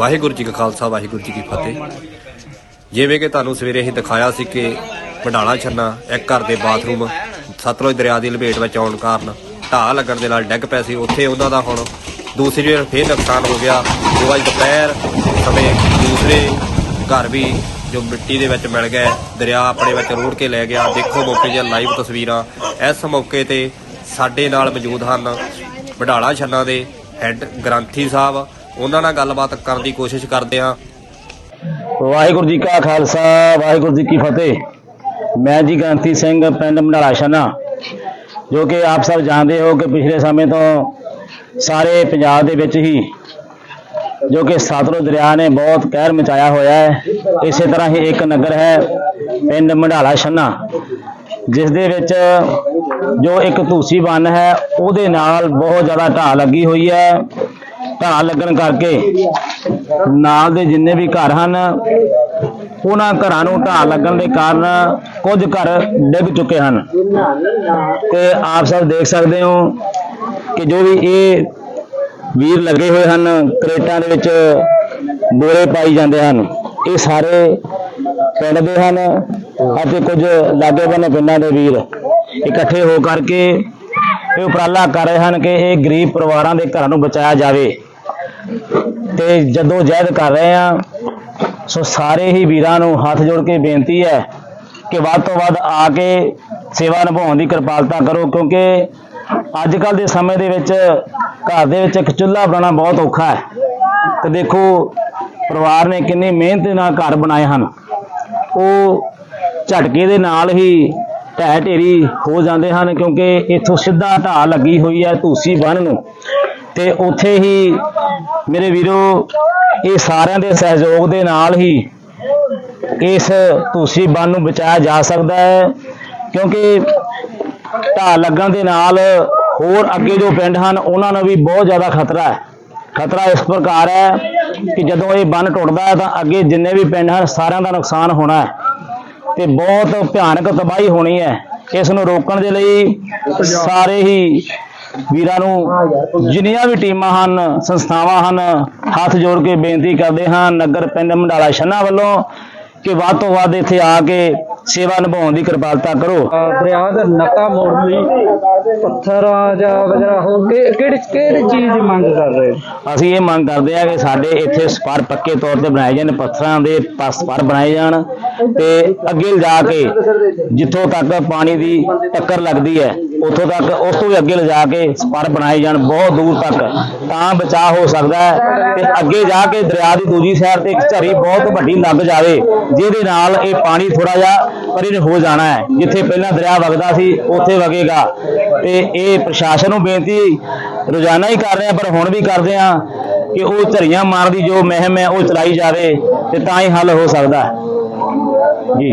ਵਾਹਿਗੁਰੂ ਜੀ ਕਾ ਖਾਲਸਾ, ਵਾਹਿਗੁਰੂ ਜੀ ਕੀ ਫਤਿਹ। ਜਿਵੇਂ ਕਿ ਤੁਹਾਨੂੰ ਸਵੇਰੇ ਹੀ ਦਿਖਾਇਆ ਸੀ ਕਿ ਵਡਾਲਾ ਛੰਨਾ, ਇੱਕ ਘਰ ਦੇ ਬਾਥਰੂਮ, ਸਤਲੁਜ ਦਰਿਆ ਦੀ ਲਪੇਟ ਵਿੱਚ ਆਉਣ ਕਾਰਨ ਢਾਹ ਲੱਗਣ ਦੇ ਨਾਲ ਡਿੱਗ ਪਏ ਸੀ। ਉੱਥੇ ਉਹਨਾਂ ਦਾ ਹੁਣ ਦੂਸਰੀ ਵਾਰ ਫੇਰ ਨੁਕਸਾਨ ਹੋ ਗਿਆ। ਜੋ ਅੱਜ ਦੁਪਹਿਰ ਸਮੇਂ ਦੂਸਰੇ ਘਰ ਵੀ ਜੋ ਮਿੱਟੀ ਦੇ ਵਿੱਚ ਮਿਲ ਗਏ, ਦਰਿਆ ਆਪਣੇ ਵਿੱਚ ਰੋੜ ਕੇ ਲੈ ਗਿਆ। ਦੇਖੋ ਮੌਕੇ ਦੀਆਂ ਲਾਈਵ ਤਸਵੀਰਾਂ। ਇਸ ਮੌਕੇ ਤੇ ਸਾਡੇ ਨਾਲ ਮੌਜੂਦ ਹਨ ਵਡਾਲਾ ਛੰਨਾ ਦੇ ਹੈੱਡ ਗ੍ਰੰਥੀ ਸਾਹਿਬ। ਉਹਨਾਂ ਨਾਲ ਗੱਲਬਾਤ ਕਰਨ ਦੀ ਕੋਸ਼ਿਸ਼ ਕਰਦੇ ਹਾਂ। ਵਾਹਿਗੁਰੂ ਜੀ ਕਾ ਖਾਲਸਾ, ਵਾਹਿਗੁਰੂ ਜੀ ਕੀ ਫਤਿਹ। ਮੈਂ ਜੀ ਗ੍ਰੰਥੀ ਸਿੰਘ, ਪਿੰਡ ਮੰਡਾਲਾ ਸ਼ਨਾ ਜੋ ਕਿ ਆਪ ਸਭ ਜਾਣਦੇ ਹੋ ਕਿ ਪਿਛਲੇ ਸਮੇਂ ਤੋਂ ਸਾਰੇ ਪੰਜਾਬ ਦੇ ਵਿੱਚ ਹੀ ਜੋ ਕਿ ਸਤਲੁਜ ਦਰਿਆ ਨੇ ਬਹੁਤ ਕਹਿਰ ਮਚਾਇਆ ਹੋਇਆ ਹੈ। ਇਸੇ ਤਰ੍ਹਾਂ ਹੀ ਇੱਕ ਨਗਰ ਹੈ, ਪਿੰਡ ਮੰਡਾਲਾ ਛੰਨਾ ਜਿਸ ਦੇ ਵਿੱਚ ਜੋ ਇੱਕ ਧੂਸੀ ਬੰਨ ਹੈ, ਉਹਦੇ ਨਾਲ ਬਹੁਤ ਜ਼ਿਆਦਾ ਢਾਹ ਲੱਗੀ ਹੋਈ ਹੈ। ਢਾਹ ਲੱਗਣ ਕਰਕੇ ਨਾਲ ਦੇ ਜਿੰਨੇ ਵੀ ਘਰ ਹਨ, ਉਹਨਾਂ ਘਰਾਂ ਨੂੰ ਢਾਹ ਲੱਗਣ ਦੇ ਕਾਰਨ ਕੁਝ ਘਰ ਡਿੱਗ ਚੁੱਕੇ ਹਨ। ਤੇ ਆਪ ਸਭ ਦੇਖ ਸਕਦੇ ਹੋ ਕਿ ਜੋ ਵੀ ਇਹ ਵੀਰ ਲੱਗੇ ਹੋਏ ਹਨ, ਕਰੇਟਾਂ ਦੇ ਵਿੱਚ ਬੋਰੇ ਪਾਈ ਜਾਂਦੇ ਹਨ। ਇਹ ਸਾਰੇ ਪਿੰਡ ਦੇ ਹਨ ਅਤੇ ਕੁਝ ਲਾਗੇ ਬੰਨੇ ਪਿੰਡਾਂ ਦੇ ਵੀਰ ਇਕੱਠੇ ਹੋ ਕਰਕੇ ਇਹ ਉਪਰਾਲਾ ਕਰ ਰਹੇ ਹਨ ਕਿ ਇਹ ਗਰੀਬ ਪਰਿਵਾਰਾਂ ਦੇ ਘਰਾਂ ਨੂੰ ਬਚਾਇਆ ਜਾਵੇ। ਤੇ ਜਦੋਂ ਜਹਿਦ ਕਰ ਰਹੇ ਆ ਸੋ ਸਾਰੇ ਹੀ ਵੀਰਾਂ ਨੂੰ ਹੱਥ ਜੋੜ ਕੇ ਬੇਨਤੀ ਹੈ ਕਿ ਵੱਧ ਤੋਂ ਵੱਧ ਆ ਕੇ ਸੇਵਾ ਨਿਭਾਉਣ ਦੀ ਕਿਰਪਾਲਤਾ ਕਰੋ, ਕਿਉਂਕਿ ਅੱਜ ਕੱਲ ਦੇ ਸਮੇਂ ਦੇ ਵਿੱਚ ਘਰ ਦੇ ਵਿੱਚ ਇੱਕ ਚੁੱਲ੍ਹਾ ਬਣਾਉਣਾ ਬਹੁਤ ਔਖਾ ਹੈ। ਤੇ ਦੇਖੋ, ਪਰਿਵਾਰ ਨੇ ਕਿੰਨੀ ਮਿਹਨਤ ਨਾਲ ਘਰ ਬਣਾਏ ਹਨ। ਉਹ ਝਟਕੇ ਦੇ ਨਾਲ ਹੀ ਢਹਿ ਢੇਰੀ ਹੋ ਜਾਂਦੇ ਹਨ, ਕਿਉਂਕਿ ਇੱਥੋਂ ਸਿੱਧਾ ਢਾਹ ਲੱਗੀ ਹੋਈ ਹੈ ਧੂਸੀ ਬੰਨ ਨੂੰ। ਤੇ ਉੱਥੇ ਹੀ ਮੇਰੇ ਵੀਰੋ, ਇਹ ਸਾਰਿਆਂ ਦੇ ਸਹਿਯੋਗ ਦੇ ਨਾਲ ਹੀ ਇਸ ਧੂਸੀ ਬੰਨ ਨੂੰ ਬਚਾਇਆ ਜਾ ਸਕਦਾ ਹੈ, ਕਿਉਂਕਿ ਢਾਹ ਲੱਗਣ ਦੇ ਨਾਲ ਹੋਰ ਅੱਗੇ ਜੋ ਪਿੰਡ ਹਨ, ਉਹਨਾਂ ਨੂੰ ਵੀ ਬਹੁਤ ਜ਼ਿਆਦਾ ਖਤਰਾ ਹੈ। ਖਤਰਾ ਇਸ ਪ੍ਰਕਾਰ ਹੈ ਕਿ ਜਦੋਂ ਇਹ ਬੰਨ ਟੁੱਟਦਾ ਹੈ ਤਾਂ ਅੱਗੇ ਜਿੰਨੇ ਵੀ ਪਿੰਡ ਹਨ, ਸਾਰਿਆਂ ਦਾ ਨੁਕਸਾਨ ਹੋਣਾ ਹੈ ਤੇ ਬਹੁਤ ਭਿਆਨਕ ਤਬਾਹੀ ਹੋਣੀ ਹੈ। ਇਸ ਨੂੰ ਰੋਕਣ ਦੇ ਲਈ ਸਾਰੇ ਹੀ ਵੀਰਾਂ ਨੂੰ ਜਿੰਨੀਆਂ ਵੀ ਟੀਮਾਂ ਹਨ ਸੰਸਥਾਵਾਂ ਹਨ ਹੱਥ ਜੋੜ ਕੇ ਬੇਨਤੀ ਕਰਦੇ ਹਾਂ ਨਗਰ ਪਿੰਡ ਮੰਡਾਲਾ ਛੰਨਾ ਵੱਲੋਂ ਕਿ ਵੱਧ ਤੋਂ ਵੱਧ ਇੱਥੇ ਆ ਕੇ ਸੇਵਾ ਨਿਭਾਉਣ ਦੀ ਕਿਰਪਾਲਤਾ ਕਰੋ ਦਰਿਆ ਦਾ ਨਕਾ ਮੋੜਨ ਲਈ ਪੱਥਰ ਜਾਂ ਵਗੈਰਾ ਹੋ ਕਿ- ਕਿਹੜੀ ਕਿਹੜੀ ਚੀਜ਼ ਦੀ ਮੰਗ ਕਰ ਰਹੇ? ਅਸੀਂ ਇਹ ਮੰਗ ਕਰਦੇ ਆ ਕਿ ਸਾਡੇ ਇੱਥੇ ਸਪਰ ਪੱਕੇ ਤੌਰ ਤੇ ਬਣਾਏ ਜਾਣ ਪੱਥਰਾਂ ਦੇ ਪ- ਸਪਰ ਬਣਾਏ ਜਾਣ ਤੇ ਅੱਗੇ ਲਿਜਾ ਕੇ ਜਿੱਥੋਂ ਤੱਕ ਪਾਣੀ ਦੀ ਟੱਕਰ ਲੱਗਦੀ ਹੈ ਉੱਥੋਂ ਤੱਕ, ਉਸ ਤੋਂ ਵੀ ਅੱਗੇ ਲਿਜਾ ਕੇ ਸਪਰ ਬਣਾਏ ਜਾਣ, ਬਹੁਤ ਦੂਰ ਤੱਕ। ਤਾਂ ਬਚਾਅ ਹੋ ਸਕਦਾ ਹੈ ਤੇ ਅੱਗੇ ਜਾ ਕੇ ਦਰਿਆ ਦੀ ਦੂਜੀ ਸਾਈਡ ਤੇ ਇੱਕ ਝਰੀ ਬਹੁਤ ਵੱਡੀ ਲੱਗ ਜਾਵੇ, ਜਿਹਦੇ ਨਾਲ ਇਹ ਪਾਣੀ ਥੋੜਾ ਜਿਹਾ ਪਰੇ ਹੋ ਜਾਣਾ ਹੈ, ਜਿੱਥੇ ਪਹਿਲਾਂ ਦਰਿਆ ਵਗਦਾ ਸੀ, ਉੱਥੇ ਵਗੇਗਾ। ਤੇ ਇਹ ਪ੍ਰਸ਼ਾਸਨ ਨੂੰ ਬੇਨਤੀ, ਰੋਜ਼ਾਨਾ ਹੀ ਕਰ ਰਹੇ ਆ ਪਰ ਹੁਣ ਵੀ ਕਰਦੇ ਆ ਕਿ ਉਹ ਝਰੀਆਂ ਮਾਰਨ ਦੀ ਜੋ ਮਹਿਮ ਹੈ, ਉਹ ਚਲਾਈ ਜਾਵੇ ਤੇ ਤਾਂ ਹੀ ਹੱਲ ਹੋ ਸਕਦਾ ਹੈ। ਜੀ।